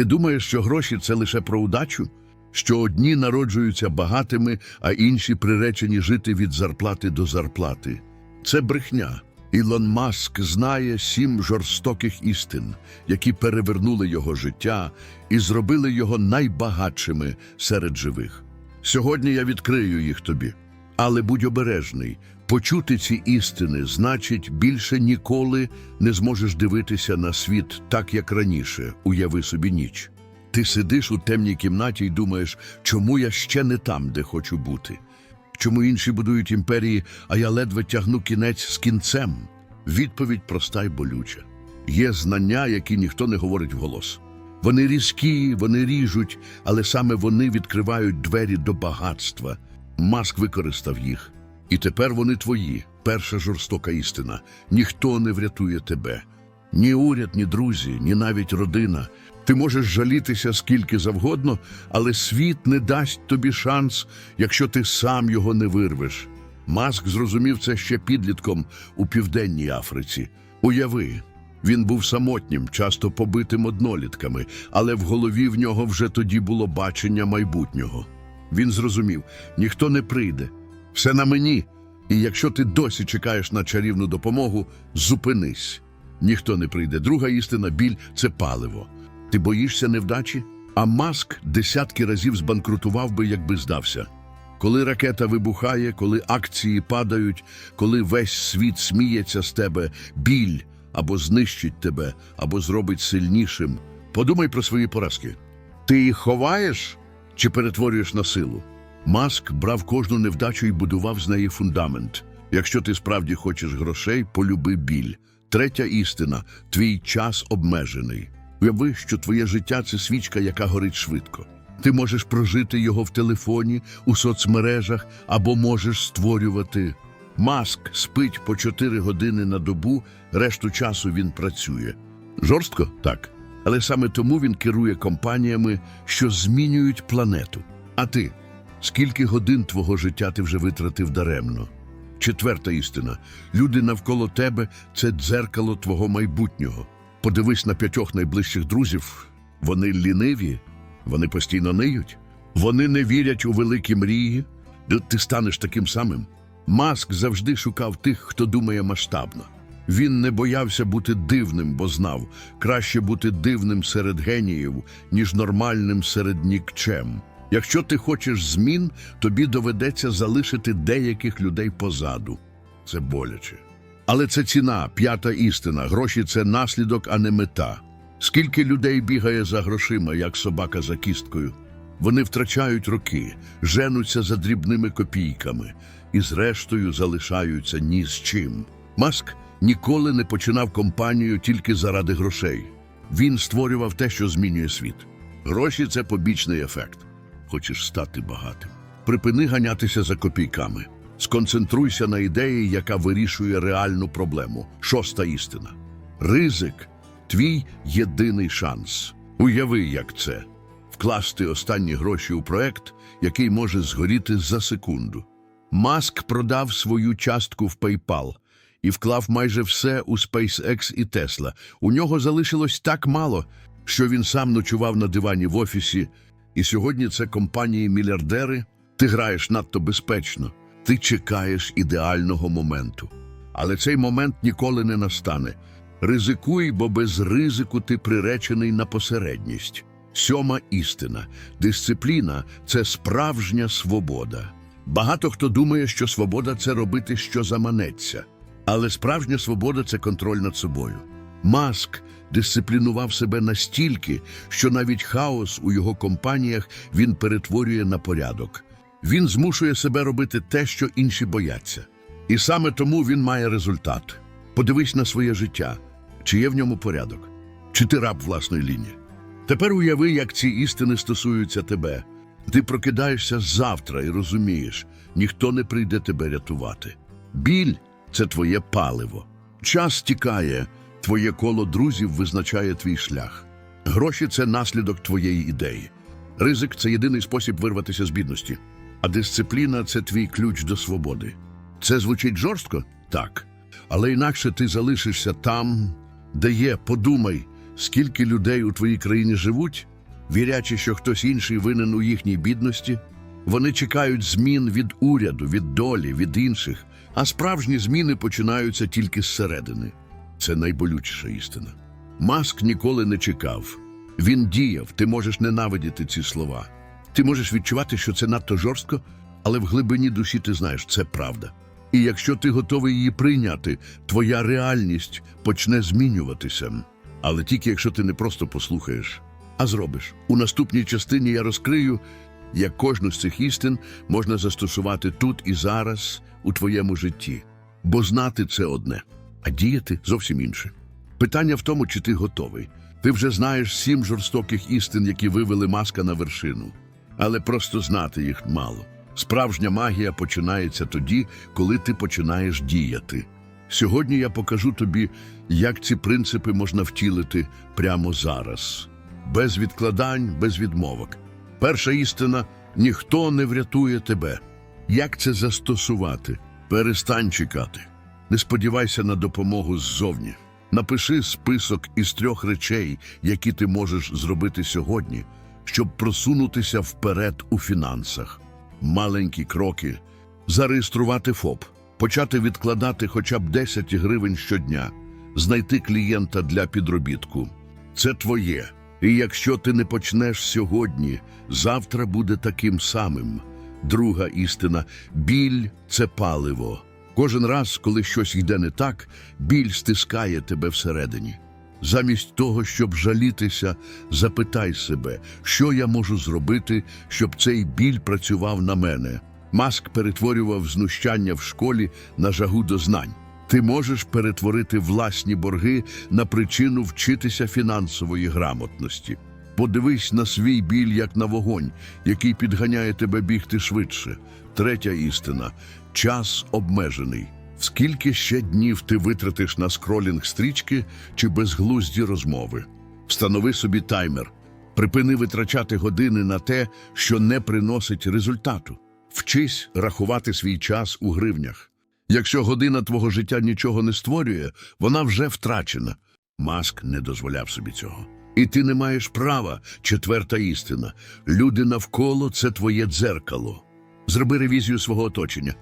Ти думаєш, що гроші це лише про удачу? Що одні народжуються багатими, а інші приречені жити від зарплати до зарплати. Це брехня. Ілон Маск знає сім жорстоких істин, які перевернули його життя і зробили його найбагатшими серед живих. Сьогодні я відкрию їх тобі. Але будь обережний, почути ці істини значить більше ніколи не зможеш дивитися на світ так, як раніше, уяви собі ніч. Ти сидиш у темній кімнаті і думаєш, чому я ще не там, де хочу бути? Чому інші будують імперії, а я ледве тягну кінець з кінцем? Відповідь проста й болюча. Є знання, які ніхто не говорить вголос. Вони різкі, вони ріжуть, але саме вони відкривають двері до багатства. Маск використав їх. І тепер вони твої. Перша жорстока істина. Ніхто не врятує тебе. Ні уряд, ні друзі, ні навіть родина. Ти можеш жалітися скільки завгодно, але світ не дасть тобі шанс, якщо ти сам його не вирвеш. Маск зрозумів це ще підлітком у південній Африці. Уяви, він був самотнім, часто побитим однолітками, але в голові в нього вже тоді було бачення майбутнього. Він зрозумів, ніхто не прийде, все на мені. І якщо ти досі чекаєш на чарівну допомогу, зупинись. Ніхто не прийде. Друга істина біль це паливо. Ти боїшся невдачі? А маск десятки разів збанкрутував би, якби здався. Коли ракета вибухає, коли акції падають, коли весь світ сміється з тебе, біль або знищить тебе, або зробить сильнішим. Подумай про свої поразки. Ти їх ховаєш чи перетворюєш на силу? Маск брав кожну невдачу і будував з неї фундамент. Якщо ти справді хочеш грошей, полюби біль. Третя істина твій час обмежений. Уяви, що твоє життя це свічка, яка горить швидко. Ти можеш прожити його в телефоні, у соцмережах або можеш створювати. Маск спить по 4 години на добу, решту часу він працює. Жорстко? Так. Але саме тому він керує компаніями, що змінюють планету. А ти? Скільки годин твого життя ти вже витратив даремно? Четверта істина. Люди навколо тебе це дзеркало твого майбутнього. Подивись на п'ятьох найближчих друзів. Вони ліниві, вони постійно ниють, вони не вірять у великі мрії. Ти станеш таким самим. Маск завжди шукав тих, хто думає масштабно. Він не боявся бути дивним, бо знав, краще бути дивним серед геніїв, ніж нормальним серед нікчем. Якщо ти хочеш змін, тобі доведеться залишити деяких людей позаду. Це боляче. Але це ціна, п'ята істина. Гроші це наслідок, а не мета. Скільки людей бігає за грошима, як собака за кісткою? Вони втрачають роки, женуться за дрібними копійками і, зрештою, залишаються ні з чим. Маск ніколи не починав компанію тільки заради грошей. Він створював те, що змінює світ. Гроші це побічний ефект. Хочеш стати багатим. Припини ганятися за копійками. Сконцентруйся на ідеї, яка вирішує реальну проблему. Шоста істина. Ризик твій єдиний шанс. Уяви, як це вкласти останні гроші у проект, який може згоріти за секунду. Маск продав свою частку в PayPal і вклав майже все у SpaceX і Tesla. У нього залишилось так мало, що він сам ночував на дивані в офісі. І сьогодні це компанії-мільярдери. Ти граєш надто безпечно. Ти чекаєш ідеального моменту. Але цей момент ніколи не настане. Ризикуй, бо без ризику ти приречений на посередність. Сьома істина. Дисципліна це справжня свобода. Багато хто думає, що свобода це робити, що заманеться. Але справжня свобода це контроль над собою. Маск дисциплінував себе настільки, що навіть хаос у його компаніях він перетворює на порядок. Він змушує себе робити те, що інші бояться. І саме тому він має результат. Подивись на своє життя, чи є в ньому порядок, чи ти раб власної лінії. Тепер уяви, як ці істини стосуються тебе. Ти прокидаєшся завтра і розумієш, ніхто не прийде тебе рятувати. Біль це твоє паливо. Час тікає, твоє коло друзів визначає твій шлях. Гроші це наслідок твоєї ідеї. Ризик це єдиний спосіб вирватися з бідності. А дисципліна це твій ключ до свободи. Це звучить жорстко? Так. Але інакше ти залишишся там, де є, подумай, Скільки людей у твоїй країні живуть, вірячи, що хтось інший винен у їхній бідності, вони чекають змін від уряду, від долі, від інших, а справжні зміни починаються тільки зсередини. Це найболючіша істина. Маск ніколи не чекав. Він діяв, ти можеш ненавидіти ці слова. Ти можеш відчувати, що це надто жорстко, але в глибині душі ти знаєш, це правда. І якщо ти готовий її прийняти, твоя реальність почне змінюватися. Але тільки якщо ти не просто послухаєш, а зробиш. У наступній частині я розкрию, як кожну з цих істин можна застосувати тут і зараз у твоєму житті. Бо знати це одне, а діяти зовсім інше. Питання в тому, чи ти готовий. Ти вже знаєш сім жорстоких істин, які вивели маска на вершину. Але просто знати їх мало. Справжня магія починається тоді, коли ти починаєш діяти. Сьогодні я покажу тобі, як ці принципи можна втілити прямо зараз, без відкладань, без відмовок. Перша істина ніхто не врятує тебе. Як це застосувати? Перестань чекати. Не сподівайся на допомогу ззовні. Напиши список із трьох речей, які ти можеш зробити сьогодні, щоб просунутися вперед у фінансах. Маленькі кроки, зареєструвати ФОП, почати відкладати хоча б 10 гривень щодня, знайти клієнта для підробітку. Це твоє. І якщо ти не почнеш сьогодні, завтра буде таким самим. Друга істина біль це паливо. Кожен раз, коли щось йде не так, біль стискає тебе всередині. Замість того, щоб жалітися, запитай себе, що я можу зробити, щоб цей біль працював на мене. Маск перетворював знущання в школі на жагу до знань. Ти можеш перетворити власні борги на причину вчитися фінансової грамотності. Подивись на свій біль як на вогонь, який підганяє тебе бігти швидше. Третя істина час обмежений. Скільки ще днів ти витратиш на скролінг стрічки чи безглузді розмови? Встанови собі таймер. Припини витрачати години на те, що не приносить результату. Вчись рахувати свій час у гривнях. Якщо година твого життя нічого не створює, вона вже втрачена. Маск не дозволяв собі цього. І ти не маєш права, четверта істина. Люди навколо це твоє дзеркало. Зроби ревізію свого оточення.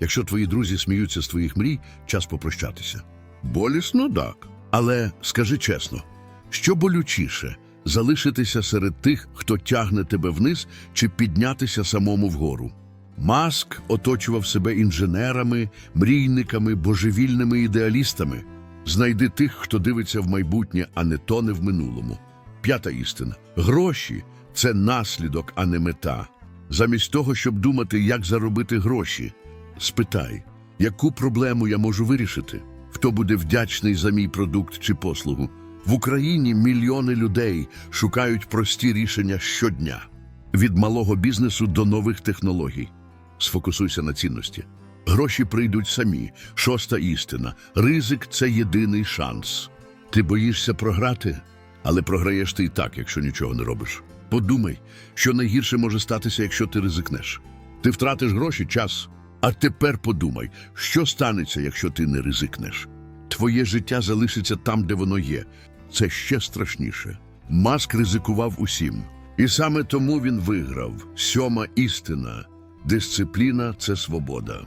Якщо твої друзі сміються з твоїх мрій, час попрощатися. Болісно, так. Але скажи чесно, що болючіше залишитися серед тих, хто тягне тебе вниз, чи піднятися самому вгору? Маск оточував себе інженерами, мрійниками, божевільними ідеалістами. Знайди тих, хто дивиться в майбутнє, а не тоне в минулому. П'ята істина: гроші це наслідок, а не мета. Замість того, щоб думати, як заробити гроші, спитай, яку проблему я можу вирішити, хто буде вдячний за мій продукт чи послугу. В Україні мільйони людей шукають прості рішення щодня від малого бізнесу до нових технологій. Сфокусуйся на цінності. Гроші прийдуть самі. Шоста істина. Ризик це єдиний шанс. Ти боїшся програти, але програєш ти і так, якщо нічого не робиш. Подумай, що найгірше може статися, якщо ти ризикнеш. Ти втратиш гроші, час. А тепер подумай, що станеться, якщо ти не ризикнеш. Твоє життя залишиться там, де воно є. Це ще страшніше. Маск ризикував усім. І саме тому він виграв. Сьома істина. Дисципліна це свобода.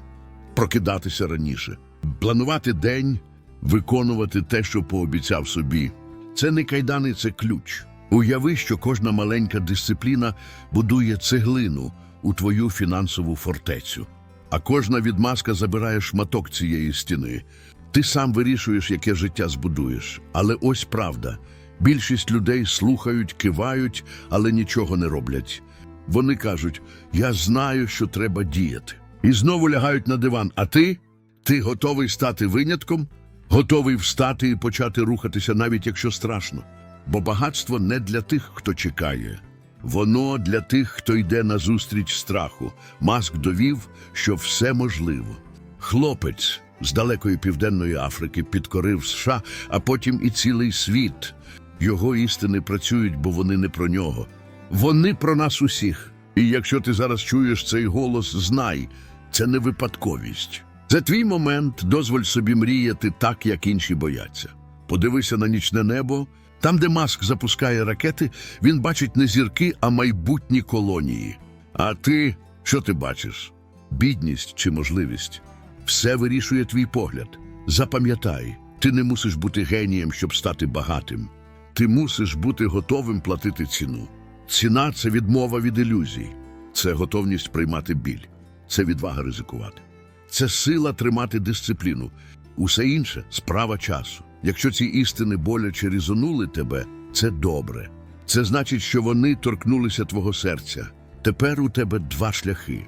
Прокидатися раніше, планувати день, виконувати те, що пообіцяв собі. Це не кайдани, це ключ. Уяви, що кожна маленька дисципліна будує цеглину у твою фінансову фортецю, а кожна відмазка забирає шматок цієї стіни. Ти сам вирішуєш, яке життя збудуєш. Але ось правда: більшість людей слухають, кивають, але нічого не роблять. Вони кажуть: Я знаю, що треба діяти. І знову лягають на диван. А ти? Ти готовий стати винятком? Готовий встати і почати рухатися, навіть якщо страшно. Бо багатство не для тих, хто чекає. Воно для тих, хто йде назустріч страху. Маск довів, що все можливо. Хлопець з далекої південної Африки підкорив США, а потім і цілий світ. Його істини працюють, бо вони не про нього. Вони про нас усіх. І якщо ти зараз чуєш цей голос, знай, це не випадковість. За твій момент дозволь собі мріяти так, як інші бояться. Подивися на нічне небо Там, де Маск запускає ракети, він бачить не зірки, а майбутні колонії. А ти що ти бачиш? Бідність чи можливість? Все вирішує твій погляд. Запам'ятай, ти не мусиш бути генієм, щоб стати багатим. Ти мусиш бути готовим платити ціну. Ціна це відмова від ілюзій, це готовність приймати біль, це відвага ризикувати, це сила тримати дисципліну. Усе інше справа часу. Якщо ці істини боляче різонули тебе, це добре. Це значить, що вони торкнулися твого серця. Тепер у тебе два шляхи.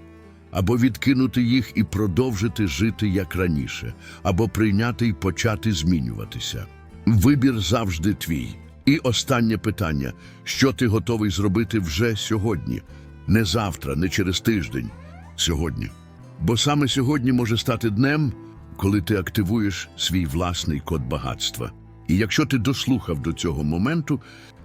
Або відкинути їх і продовжити жити як раніше, або прийняти і почати змінюватися. Вибір завжди твій. І останнє питання: що ти готовий зробити вже сьогодні? Не завтра, не через тиждень, сьогодні. Бо саме сьогодні може стати днем, коли ти активуєш свій власний код багатства. І якщо ти дослухав до цього моменту,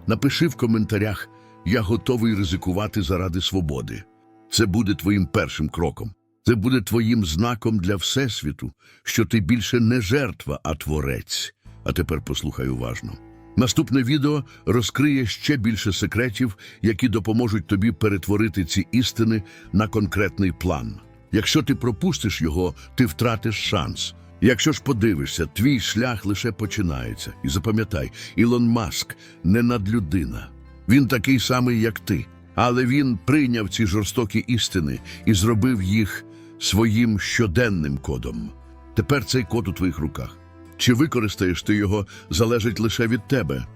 напиши в коментарях Я готовий ризикувати заради свободи. Це буде твоїм першим кроком. Це буде твоїм знаком для Всесвіту, що ти більше не жертва, а творець. А тепер послухай уважно. Наступне відео розкриє ще більше секретів, які допоможуть тобі перетворити ці істини на конкретний план. Якщо ти пропустиш його, ти втратиш шанс. Якщо ж подивишся, твій шлях лише починається. І запам'ятай, Ілон Маск не надлюдина. Він такий самий, як ти. Але він прийняв ці жорстокі істини і зробив їх своїм щоденним кодом. Тепер цей код у твоїх руках. Чи використаєш ти його, залежить лише від тебе.